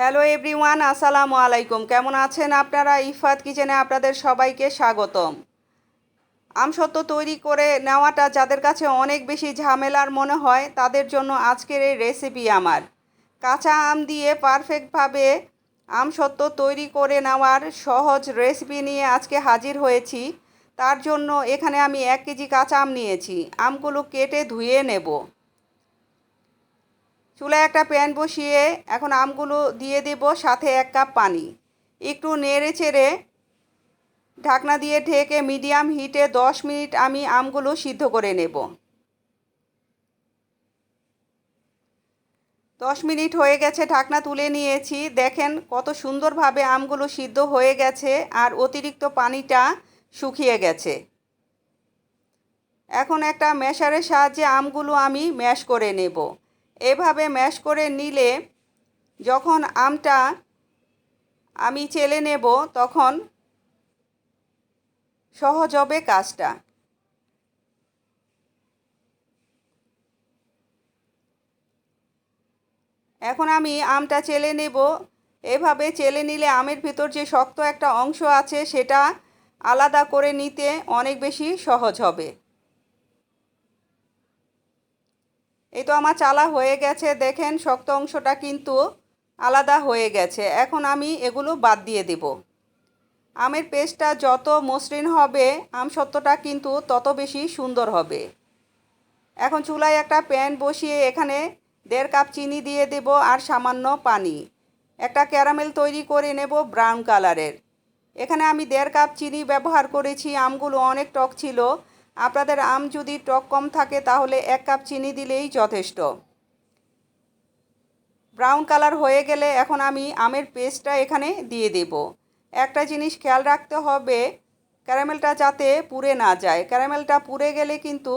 Hello everyone, আসসালামু আলাইকুম। কেমন আছেন আপনারা? ইফাত কিচেনে আপনাদের সবাইকে স্বাগতম। আমসত্ব তৈরি করে নেওয়াটা যাদের কাছে অনেক বেশি ঝামেলার মনে হয়, তাদের জন্য আজকের এই রেসিপি আমার। কাঁচা আম দিয়ে পারফেক্টভাবে আমসত্ব তৈরি করে নেওয়ার সহজ রেসিপি নিয়ে আজকে হাজির হয়েছি। তার জন্য এখানে আমি এক কেজি কাঁচা আম নিয়েছি। আমগুলো কেটে ধুয়ে নেব। চুলায় একটা প্যান বসিয়ে এখন আমগুলো দিয়ে দেব, সাথে এক কাপ পানি। একটু নেড়ে চেড়ে ঢাকনা দিয়ে ঢেকে মিডিয়াম হিটে দশ মিনিট আমি আমগুলো সিদ্ধ করে নেব। দশ মিনিট হয়ে গেছে ঢাকনা তুলে নিয়েছি। দেখেন কত সুন্দরভাবে আমগুলো সিদ্ধ হয়ে গেছে আর অতিরিক্ত পানিটা শুকিয়ে গেছে। এখন একটা ম্যাশারের সাহায্যে আমগুলো আমি ম্যাশ করে নেব। এভাবে ম্যাশ করে নিলে যখন আমটা আমি চেলে নেব, তখন সহজ হবে কাজটা। এখন আমি আমটা চেলে নেব। এভাবে চেলে নিলে আমের ভিতর যে শক্ত একটা অংশ আছে, সেটা আলাদা করে নিতে অনেক বেশি সহজ হবে। এই তো আমার চালা হয়ে গেছে, দেখেন শক্ত অংশটা কিন্তু আলাদা হয়ে গেছে। এখন আমি এগুলো বাদ দিয়ে দেব। আমের পেস্টটা যত মসৃণ হবে, আম সত্যটা কিন্তু তত বেশি সুন্দর হবে। এখন চুলায় একটা প্যান বসিয়ে এখানে দেড় কাপ চিনি দিয়ে দেব আর সামান্য পানি। একটা ক্যারামেল তৈরি করে নেব ব্রাউন কালারের। এখানে আমি দেড় কাপ চিনি ব্যবহার করেছি, আমগুলো অনেক টক ছিল। আপনাদের আম যদি টক কম থাকে, তাহলে এক কাপ চিনি দিলেই যথেষ্ট। ব্রাউন কালার হয়ে গেলে এখন আমি আমের পেস্টটা এখানে দিয়ে দেব। একটা জিনিস খেয়াল রাখতে হবে, ক্যারামেলটা যাতে পুড়ে না যায়। ক্যারামেলটা পুড়ে গেলে কিন্তু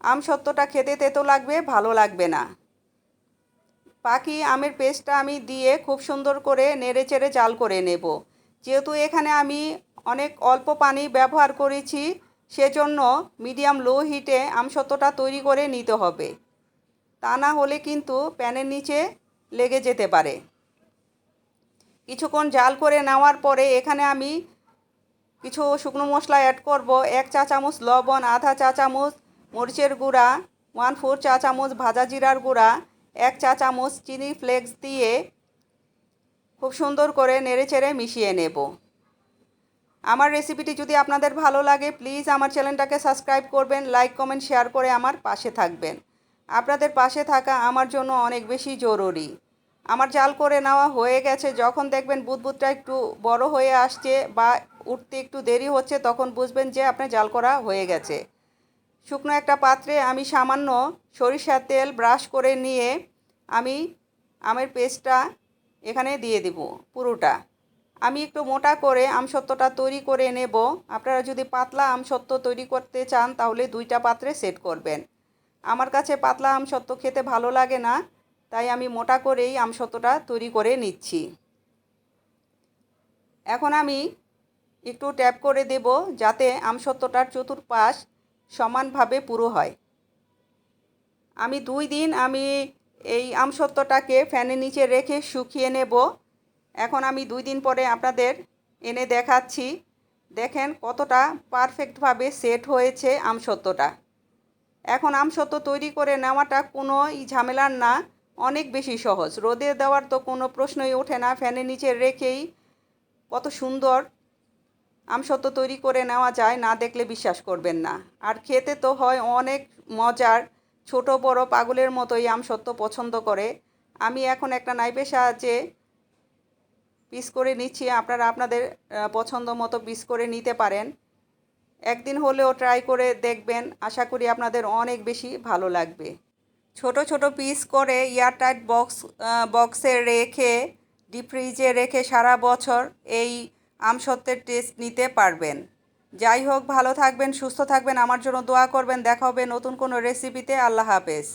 আম সত্যটা খেতে তেতো লাগবে, ভালো লাগবে না। বাকি আমের পেস্টটা আমি দিয়ে খুব সুন্দর করে নেড়ে চেড়ে জাল করে নেব। যেহেতু এখানে আমি অনেক অল্প পানি ব্যবহার করেছি সেজন্য মিডিয়াম লো হিটে আমসত্ত্বটা তৈরি করে নিতে হবে। তা না হলে কিন্তু প্যানের নিচে লেগে যেতে পারে। কিছুক্ষণ জাল করে নেওয়ার পরে এখানে আমি কিছু শুকনো মশলা অ্যাড করব। এক চা চামচ লবণ, আধা চা চামচ মরিচের গুঁড়া ওয়ান ফোর চা চামচ ভাজা জিরার গুঁড়া, এক চা চামচ চিনি ফ্লেক্স দিয়ে খুব সুন্দর করে নেড়ে চেড়ে মিশিয়ে নেব। আমার রেসিপিটি যদি আপনাদের ভালো লাগে প্লিজ আমার চ্যানেলটাকে সাবস্ক্রাইব করবেন লাইক কমেন্ট শেয়ার করে আমার পাশে থাকবেন। আপনাদের পাশে থাকা আমার জন্য অনেক বেশি জরুরি। আমার জাল করে নেওয়া হয়ে গেছে, যখন দেখবেন বুদবুদটা একটু বড় হয়ে আসছে বা উঠতে একটু দেরি হচ্ছে, তখন বুঝবেন যে আপনার জাল করা হয়ে গেছে। শুকনো একটা পাত্রে আমি সামান্য সরিষার তেল ব্রাশ করে নিয়ে আমি আমের পেস্টটা এখানে দিয়ে দেব পুরোটা। আমি একটু মোটা করে আমসত্ত্বটা তৈরি করে নেব। আপনারা যদি পাতলা আমসত্ত্ব তৈরি করতে চান, তাহলে দুইটা পাত্রে সেট করবেন। আমার কাছে পাতলা আমসত্ত্ব খেতে ভালো লাগে না, তাই আমি মোটা করেই আমসত্ত্বটা তৈরি করে নিচ্ছি। এখন আমি একটু ট্যাপ করে দেব যাতে আমসত্ত্বটার চতুর্পাশ সমানভাবে পুরো হয়। আমি দুই দিন আমি এই আমসত্ত্বটাকে ফ্যানের নিচে রেখে শুকিয়ে নেব। এখন আমি দুই দিন পরে আপনাদের এনে দেখাচ্ছি। দেখেন কতটা পারফেক্টভাবে সেট হয়েছে আমসত্ত্বটা। এখন আমসত্ত্ব তৈরি করে নেওয়াটা কোনো ঝামেলার না, অনেক বেশি সহজ। রোদে দেওয়ার তো কোনো প্রশ্নই ওঠে না, ফ্যানের নিচে রেখেই কত সুন্দর আমসত্ত্ব তৈরি করে নেওয়া যায়, না দেখলে বিশ্বাস করবেন না। আর খেতে তো হয় অনেক মজার, ছোট বড় পাগলের মতোই আমসত্ত্ব পছন্দ করে। আমি এখন একটা নাইফের সাহায্যে পিস করে নিচ্ছি, আপনারা আপনাদের পছন্দ মতো পিস করে নিতে পারেন। একদিন হলেও ট্রাই করে দেখবেন, আশা করি আপনাদের অনেক বেশি ভালো লাগবে। ছোট ছোট পিস করে এয়ারটাইট বক্স বক্সে রেখে, ডিপ ফ্রিজে রেখে সারা বছর এই আমসত্ত্বের টেস্ট নিতে পারবেন। যাই হোক, ভালো থাকবেন, সুস্থ থাকবেন, আমার জন্য দোয়া করবেন। দেখা হবে নতুন কোনো রেসিপিতে আল্লাহ হাফেজ।